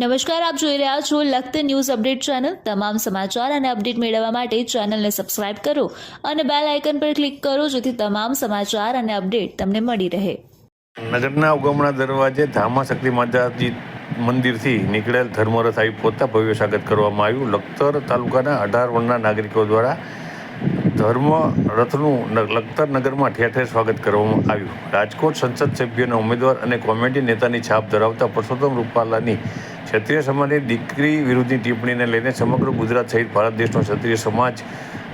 નમસ્કાર, આપ જોઈ રહ્યા છો લખત ન્યૂઝ અપડેટ ચેનલ. તમામ સમાચાર અને અપડેટ મેળવવા માટે ચેનલને સબસ્ક્રાઇબ કરો અને બેલ આઇકન પર ક્લિક કરો જેથી તમામ સમાચાર અને અપડેટ તમને મળી રહે. નગરના ઉગમણા દરવાજે ધામા શક્તિ માતાજી મંદિરથી નીકળેલ ધર્મરથ આવી પહોંચતા ભવ્ય સ્વાગત કરવામાં આવ્યું. લખતર તાલુકાના અઢાર વર્ણના નાગરિકો દ્વારા ધર્મ રથનું લખતર નગરમાં ઠેર ઠેર સ્વાગત કરવામાં આવ્યું. રાજકોટ સંસદ સભ્યના ઉમેદવાર અને કોમેડી નેતાની છાપ ધરાવતા પરસોત્તમ રૂપાલાની ક્ષત્રિય સમાજની દીકરી વિરુદ્ધની ટિપ્પણીને લઈને સમગ્ર ગુજરાત સહિત ભારત દેશનો ક્ષત્રિય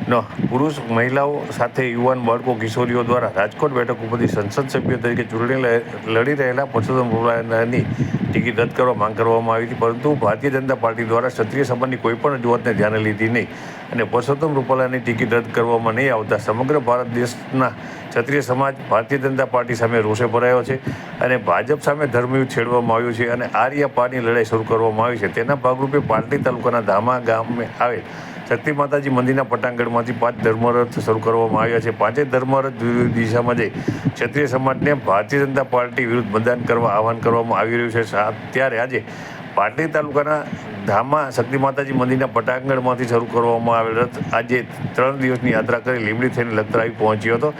સમાજનો પુરુષ, મહિલાઓ સાથે યુવાન બાળકો કિશોરીઓ દ્વારા રાજકોટ બેઠક ઉપરથી સંસદ સભ્ય તરીકે ચૂંટણી લડી રહેલા પરસોત્તમ રૂપાલાની ટિકિટ રદ કરવા માંગ કરવામાં આવી હતી, પરંતુ ભારતીય જનતા પાર્ટી દ્વારા ક્ષત્રિય સમાજની કોઈ પણ રજૂઆતને ધ્યાને લીધી નહીં અને પરસોત્તમ રૂપાલાની ટિકિટ રદ કરવામાં નહીં આવતા સમગ્ર ભારત દેશના ક્ષત્રિય સમાજ ભારતીય જનતા પાર્ટી સામે રોષે ભરાયો છે અને ભાજપ સામે ધર્મયુદ્ધ છેડવામાં આવ્યું છે અને આર્યા પારની લડાઈ શરૂ કરવામાં આવી છે. તેના ભાગરૂપે પાટલી તાલુકાના ધામા ગામે આવેલ શક્તિ માતાજી મંદિરના પટાંગણમાંથી પાંચ ધર્મરથ શરૂ કરવામાં આવ્યા છે. પાંચે ધર્મરથ વિવિધ દિશામાં જઈ ક્ષત્રિય સમાજને ભારતીય જનતા પાર્ટી વિરુદ્ધ મતદાન કરવા આહવાન કરવામાં આવી રહ્યું છે. ત્યારે આજે પાટલી તાલુકાના ધામા શક્તિ માતાજી મંદિરના પટાંગણમાંથી શરૂ કરવામાં આવેલ રથ આજે ત્રણ દિવસની યાત્રા કરી લીમડી થઈને લખતર આવી પહોંચ્યો હતો.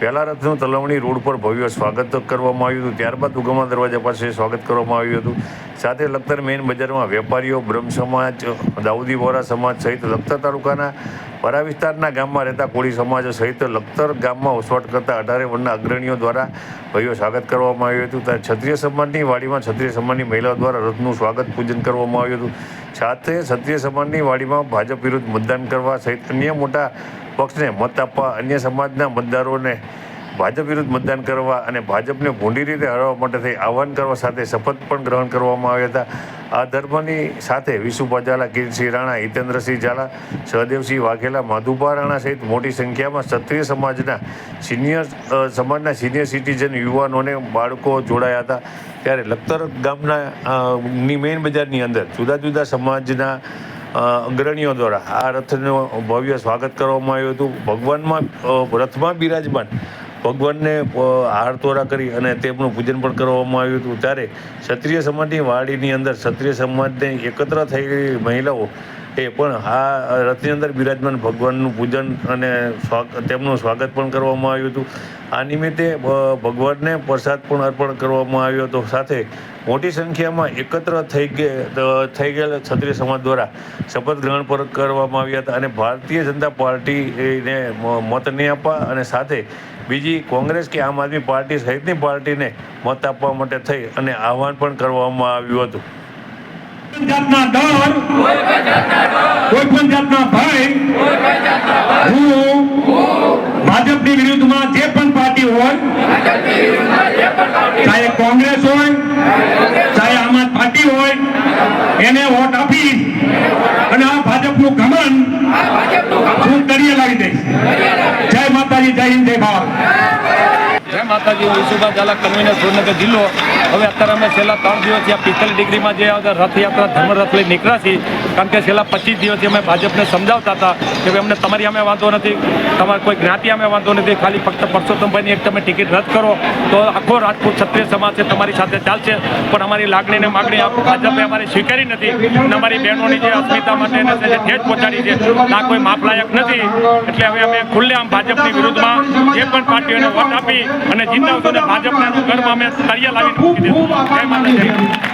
પહેલા રથનું તલવણી રોડ પર ભવ્ય સ્વાગત કરવામાં આવ્યું હતું. ત્યારબાદ ઉગમા દરવાજા પાસે સ્વાગત કરવામાં આવ્યું હતું. સાથે લખતર મેઇન બજારમાં વેપારીઓ, બ્રહ્મ સમાજ, દાઉદી વોરા સમાજ સહિત લખતર તાલુકાના પરા વિસ્તારના ગામમાં રહેતા કોળી સમાજ સહિત લખતર ગામમાં વસવાટ કરતા અઢારે વર્ણના અગ્રણીઓ દ્વારા ભવ્ય સ્વાગત કરવામાં આવ્યું હતું. ત્યારે ક્ષત્રિય સમાજની વાડીમાં ક્ષત્રિય સમાજની મહિલાઓ દ્વારા રથનું સ્વાગત પૂજન કરવામાં આવ્યું હતું. સાથે ક્ષત્રિય સમાજની વાડીમાં ભાજપ વિરુદ્ધ મતદાન કરવા સહિત અન્ય મોટા પક્ષને મત આપવા અન્ય સમાજના મતદારોને ભાજપ વિરુદ્ધ મતદાન કરવા અને ભાજપને ભૂંડી રીતે હરાવવા માટે થઈ આહવાન કરવા સાથે શપથ પણ ગ્રહણ કરવામાં આવ્યા હતા. આ ધર્મની સાથે વિશુભા ઝાલા કિરીટસિંહ રાણા, હિતેન્દ્રસિંહ ઝાલા, સહદેવસિંહ વાઘેલા, માધુભા રાણા સહિત મોટી સંખ્યામાં ક્ષત્રિય સમાજના સિનિયર સમાજના સિનિયર સિટીઝન યુવાનોને બાળકો જોડાયા હતા. ત્યારે લખતર ગામના ની મેઇન બજારની અંદર જુદા જુદા સમાજના અગ્રણીઓ દ્વારા આ રથનું ભવ્ય સ્વાગત કરવામાં આવ્યું હતું. ભગવાનમાં રથમાં બિરાજમાન ભગવાનને હાર તોરા કરી અને તેમનું પૂજન પણ કરવામાં આવ્યું હતું. ત્યારે ક્ષત્રિય સમાજની વાડીની અંદર ક્ષત્રિય સમાજને એકત્ર થયેલી મહિલાઓ એ પણ આ રથની અંદર બિરાજમાન ભગવાનનું પૂજન અને તેમનું સ્વાગત પણ કરવામાં આવ્યું હતું. આ નિમિત્તે ભગવાનને પ્રસાદ પણ અર્પણ કરવામાં આવ્યો હતો. સાથે મોટી સંખ્યામાં એકત્ર થઈ ગે થઈ ગયેલા ક્ષત્રિય સમાજ દ્વારા શપથ ગ્રહણ પર કરવામાં આવ્યા હતા અને ભારતીય જનતા પાર્ટીને મત નહીં આપવા અને સાથે બીજી કોંગ્રેસ કે આમ આદમી પાર્ટી સહિતની પાર્ટીને મત આપવા માટે થઈ અને આહવાન પણ કરવામાં આવ્યું હતું. જાતના ડર કોઈ પણ જાતના ભય હું ભાજપની વિરુદ્ધમાં જે પણ પાર્ટી હોય ચાહે કોંગ્રેસ હોય ચાહે આમ આદમી પાર્ટી હોય એને વોટ આપી અને આ ભાજપનું ઘમન હું તળિયે લાવી દઈશ જય માતાજી જય હિન્દ જય જય ઈસુભા ઝાલા કન્વીનર સુરેન્દ્રનગર જિલ્લો. હવે અત્યારે અમે છેલ્લા ત્રણ દિવસથી આ પિસ્તાલીસ ડિગ્રીમાં જે રથયાત્રા ધર્મરથ લઈ નીકળ્યા છીએ, કારણ કે છેલ્લા પચીસ દિવસથી અમે ભાજપને સમજાવતા હતા કે ભાઈ, અમને તમારી અમે વાંધો નથી, તમારે કોઈ જ્ઞાતિ અમે વાંધો નથી, ખાલી ફક્ત પરસોત્તમભાઈની એક તમે ટિકિટ રદ કરો, તો આખો રાજપૂત ક્ષત્રિય સમાજ છે તમારી સાથે ચાલશે. પણ અમારી લાગણી ને માગણી ભાજપે અમારી સ્વીકારી નથી. અમારી બહેનોની જે અસ્મિતા માટે જે ઠેઠ પહોંચાડી છે, ના કોઈ માપલાયક નથી. એટલે હવે અમે ખુલ્લેઆમ ભાજપની વિરુદ્ધમાં જે પણ પાર્ટીઓને વોટ આપી અને જીતાવશું ને ભાજપના ઘરમાં અમે તળિયા લાવીને મૂકી જય માતાજી.